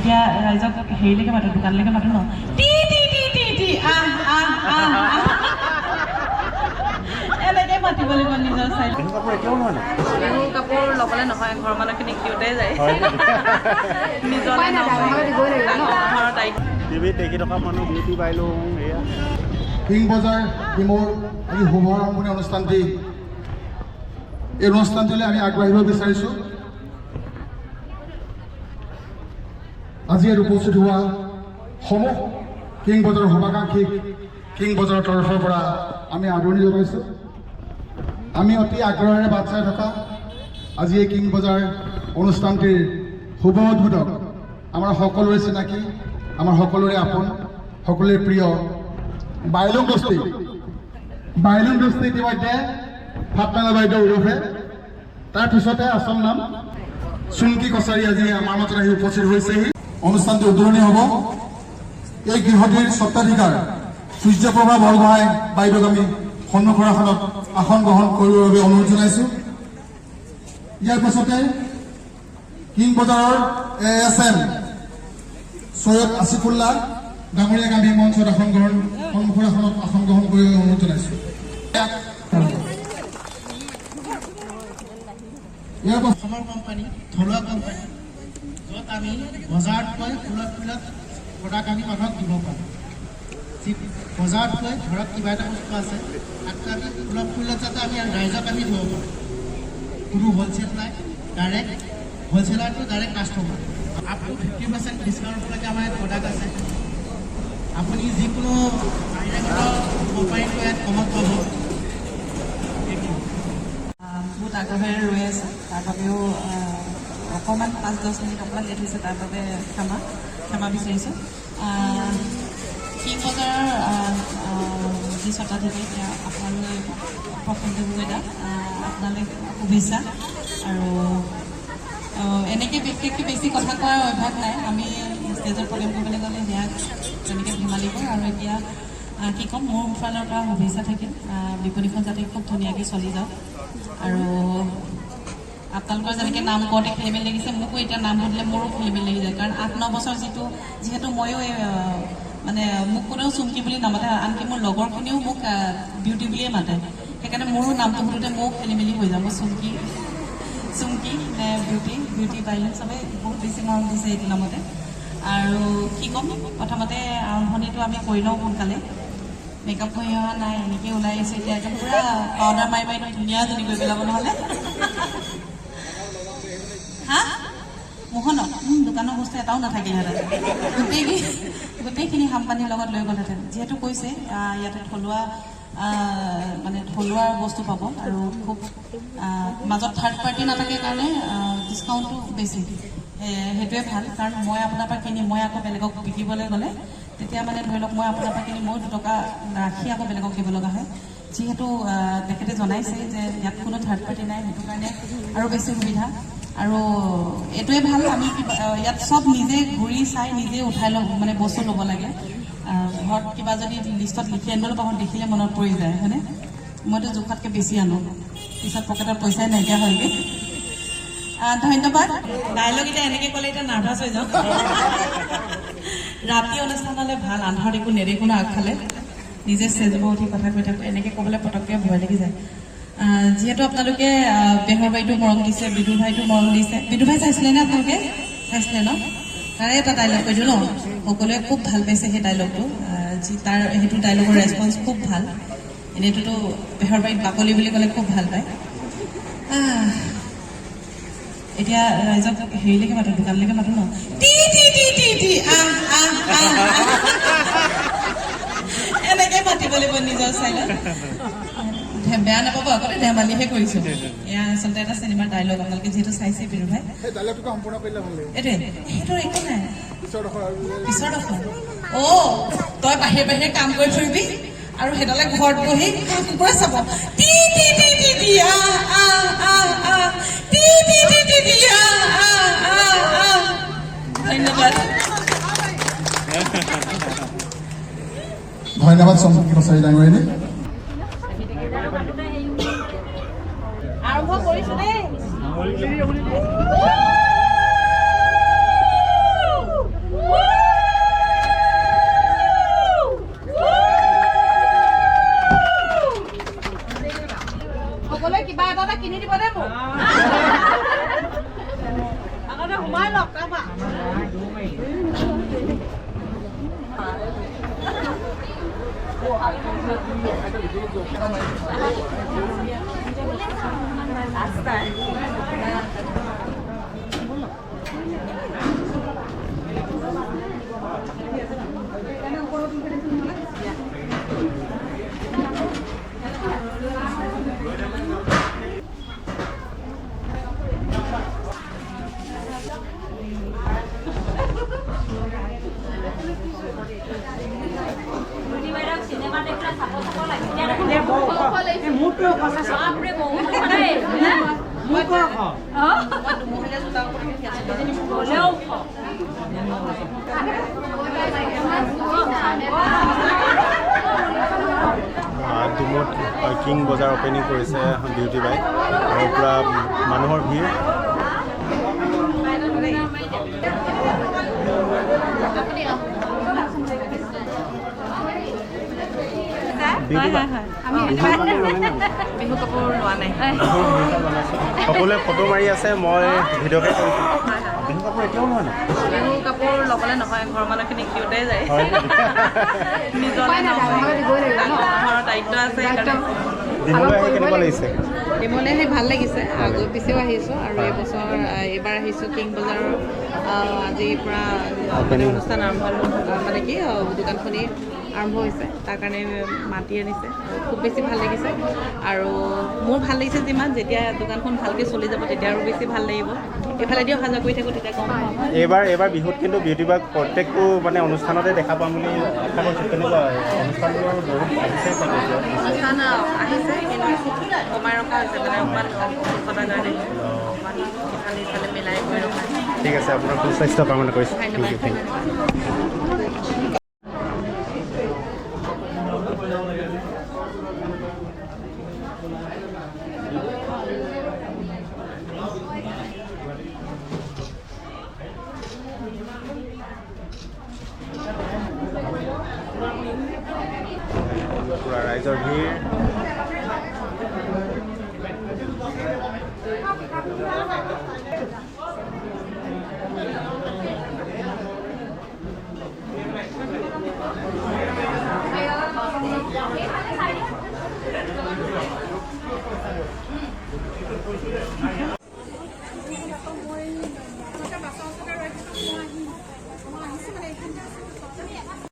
এতিয়া ৰাইজক হেৰিলৈকে মাতো দোকানলৈকে মাতো ন? টি টি টি টি টি আহ আহ আহ আহ। এনেকৈ মাতিব লাগিব নিজৰ চাইড। বিহু কাপোৰ ল'বলৈ নহয় ঘৰৰ মানুহখিনিক দিওঁতেই যায়? নিজলৈ টিভিত দেখি থকা মানুহ বিউটি বাইলো এয়া। কিং বজাৰ টিমৰ আজি শুভ আৰম্ভণি অনুষ্ঠানটি। এই অনুষ্ঠানটিলৈ আমি আগবাঢ়িব বিচাৰিছোঁ। আজি ইয়াত উপস্থিত হোৱা সমূহ কিং বজাৰৰ শুভাকাংক্ষীক কিং বজাৰৰ তৰফৰ পৰা আমি আদৰণি জনাইছোঁ। আমি অতি আগ্ৰহেৰে বাট চাই থকা আজি এই কিং বজাৰ অনুষ্ঠানটিৰ শুভ উদ্বোধক আমাৰ সকলোৰে চিনাকি, আমাৰ সকলোৰে আপোন, সকলোৰে প্ৰিয় বাইলুং বস্তি বাইলুং বস্তি ইতিমধ্যে ফাটমেলা বাইদেউ ওৰফে তাৰপিছতে আচল নাম চুমকি কছাৰী আজি আমাৰ মাজত আহি উপস্থিত হৈছেহি। অনুষ্ঠানটি উদ্বোধনী হ'ব। এই গৃহটিৰ স্বত্বাধিকাৰ সূৰ্যপ্ৰভা বৰগোহাঁই বাইদেউক আমি সন্মুখৰ আসনত আসন গ্ৰহণ কৰিবৰ বাবে অনুৰোধ জনাইছোঁ। ইয়াৰ পাছতে কিং বজাৰৰ A S M Syed Asifullah ডাঙৰীয়াক আমি মঞ্চত আসন গ্ৰহণ সন্মুখৰ আসন গ্ৰহণ কৰিবলৈ অনুৰোধ জনাইছোঁ। ইয়াৰ পাছত থলুৱা কোম্পানী। আমি বজাৰতকৈ সুলভ মূল্যত প্ৰডাক্ট আমি মানুহক দিব পাৰোঁ। যি বজাৰতকৈ ধৰক কিবা এটা বস্তু আছে তাতকৈ আমি সুলভ মূল্যত যাতে আমি ৰাইজক আমি দিব পাৰোঁ। কোনো হ'লচেল নাই direct হ'লচেলাৰটো direct customer up to fifty percent ডিছকাউণ্টলৈকে আমাৰ ইয়াত প্ৰডাক্ট আছে। আপুনি যিকোনো কোম্পানীতকৈ ইয়াত কমত পাব। বহুত আগ্ৰহেৰে ৰৈ আছে। তাৰ বাবেও অকণমান পাঁচ দহ মিনিট অকণমান লেট হৈছে তাৰ বাবে ক্ষমা ক্ষমা বিচাৰিছোঁ। কিং বজাৰৰ যি স্বত্বাধিকাৰী এতিয়া আপোনালৈ প্ৰফুল্ল গগৈ দা আহ, আপোনালৈ শুভেচ্ছা। আৰু এনেকৈ বিশেষকৈ বেছি কথা কোৱাৰ অভ্যাস নাই। আমি ষ্টেজত প্ৰগ্ৰেম কৰিবলৈ গ'লে সেয়া তেনেকৈ ধেমালি কৰোঁ আৰু এতিয়া কি ক'ম মোৰ ফালৰ পৰা শুভেচ্ছা থাকিল। বিপণীখন যাতে খুব ধুনীয়াকৈ চলি যাওক। আৰু আপোনালোকৰ যেনেকৈ নাম কওঁতে খেলি মেলি লাগিছে মোকো এতিয়া নাম সুধিলে মোৰো খেলি মেলি লাগি যায়। কাৰণ আঠ ন বছৰ যিটো যিহেতু ময়ো এই, মানে মোক কোনেও চুমকি বুলি নামাতে আনকি মোৰ লগৰখিনিও মোক বিউটি বুলিয়ে মাতে। সেইকাৰণে মোৰো নামটো সুধোতে খেলি মেলি হৈ মই চুমকি চুমকি নে বিউটি বিউটি বাইলেন চবেই বহুত বেছি মৰম দিছে এইটো নামতে। আৰু কি ক'ম? প্ৰথমতে আৰম্ভণিটো আমি কৰি লওঁ সোনকালে। মেকআপ হৈ অহা নাই এনেকৈ ওলাই আহিছে এতিয়া। একদম পূৰা পাউডাৰ মাৰি মাৰি ধুনীয়া এজনী কৰি পেলাব নহ'লে। মোহনত উম, দোকানৰ বস্তু এটাও নাথাকিলেহেঁতেন গোটেইখিনি গোটেইখিনি সামপানীৰ লগত লৈ গ'লহেঁতেন যিহেতু কৈছে ইয়াতে থলুৱা মানে থলুৱা বস্তু পাব আৰু খুব মাজত থাৰ্ড পাৰ্টি নাথাকে কাৰণে ডিছকাউণ্টটো বেছি। সেইটোৱে ভাল। কাৰণ মই আপোনাৰ পৰা কিনি মই আকৌ বেলেগক বিকিবলৈ গ'লে তেতিয়া মানে ধৰি লওক মই আপোনাৰ পৰা কিনি মই দুটকা ৰাখি আকৌ বেলেগক দিব লগা হয়। যিহেতু তেখেতে জনাইছে যে ইয়াত কোনো থাৰ্ড পাৰ্টি নাই সেইটো কাৰণে আৰু বেছি সুবিধা। আৰু এইটোৱে ভাল আমি ইয়াত চব নিজে ঘূৰি চাই নিজে উঠাই ল'ব মানে বস্তু ল'ব লাগে। ঘৰত কিবা যদি লিষ্টত লিখি আনিবলৈ পাওঁ দেখিলে মনত পৰি যায় হয়নে? মইতো জোখতকৈ বেছি আনো। পিছত পকেটত পইচাই নাইকিয়া হয়গৈ ধন্যবাদ। ডাইলগ এতিয়া এনেকৈ ক'লে এতিয়া নাৰ্ভাছ হৈ যাওঁ। ৰাতি অনুষ্ঠানলৈ ভাল আন্ধাৰত একো নেদেখো ন আগফালে। নিজে ষ্টেজৰ উঠি কথা কৈ থাকোঁ এনেকৈ ক'বলৈ পটককৈ ভয় লাগি যায়। যিহেতু আপোনালোকে বেহৰ বাইদেউ মৰম দিছে বিদু ভাইটো মৰম দিছে। বিদু ভাই চাইছিলে নে আপোনালোকে? চাইছিলে ন? তাৰে এটা ডাইলগ কৈ ন? সকলোৱে খুব ভালো পাইছে সেই ডাইলগটো যি তাৰ, সেইটো ডাইলগৰ ৰেচপঞ্চ খুব ভালো। এনেইটোতো বেহৰ বাৰীত বাকলি বুলি ক'লে খুব ভালো পায়। এতিয়া ৰাইজক হেৰিলৈকে মাতো, দোকানলৈকে মাতো ন? টি টি টি টি টি মাতিব লাগিব নিজৰ চাইডত বেয়া নাপাব আগতে ধেমালিহে কৰিছো। এয়া আচলতে এটা চিনেমাৰ ডাইলগ আপোনালোকে যিহেতু চাইছে বিৰু ভাই। সম্পূৰ্ণ এইটোৱে সেইটো একো নাই। পিছৰ ডোখৰ অ তই বাহিৰে বাহিৰে কাম কৰি ফুৰিবি আৰু সেইডালে ঘৰত বহি কুকুৰা চাব। টি টি টি টি টি আহ আহ আহ আহ টি টি টি টি টি আহ আহ আহ আহ ধন্যবাদ। ধন্যবাদ চম্পী কছাৰী ডাঙৰীয়ানী। সকলোৱে কিবা এটা এটা কিনি দিব দে মোক আগতে সোমাই লওক তাৰপৰা Thank you. 아싸. দেই ডুমত কিং বজাৰ অপেনিং কৰিছে বিউটি বাই। আৰু পূৰা মানুহৰ ভিৰ। বিউটি বাই বিহু কাপোৰ লোৱা নাই সকলোৱে ফটো মাৰি আছে মই ভিডিঅ'কে কৰিছোঁ বিহু কাপোৰ এতিয়াও লোৱা নাই? বিহু কাপোৰ ল'বলৈ নহয় ঘৰৰ মানুহখিনিক দিওঁতে যায়। নিজলৈ ঘৰৰ দায়িত্ব আছে ডিমলৈ আহি কেনেকুৱা লাগিছে? ডিমলে আহি ভালো লাগিছে। আগৰ পিছেও আহিছোঁ আৰু এইবছৰ এইবাৰ আহিছোঁ কিং বজাৰৰ আজিৰ পৰা মানে অনুষ্ঠান আৰম্ভ হ'ল। মানে কি দোকানখনি। আৰম্ভ হৈছে। তাৰ কাৰণে মাতি আনিছে। খুব বেছি ভালো লাগিছে। আৰু মোৰ ভালো লাগিছে যিমান যেতিয়া দোকানখন ভালকৈ চলি যাব তেতিয়া আৰু বেছি ভালো লাগিব। এইফালেদি অহা যোৱা কৰি থাকোঁ তেতিয়া গম পাম। এইবাৰ এইবাৰ বিহুত কিন্তু বিউটি বাক প্ৰত্যেকটো মানে অনুষ্ঠানতে দেখা পাম বুলি আশা কৰিছোঁ। কেনেকুৱা অনুষ্ঠানবোৰ বহুত আহিছে অনুষ্ঠান আহিছে কমাই ৰখা হৈছে মানে অকণমান সুস্থতাৰ কাৰণে। অকণমান ইফালে ইফালে মিলাই কৰি ৰখা ঠিক আছে আপোনাৰ সুস্বাস্থ্য কামনা কৰিছোঁ। Thank you thank you guys are here.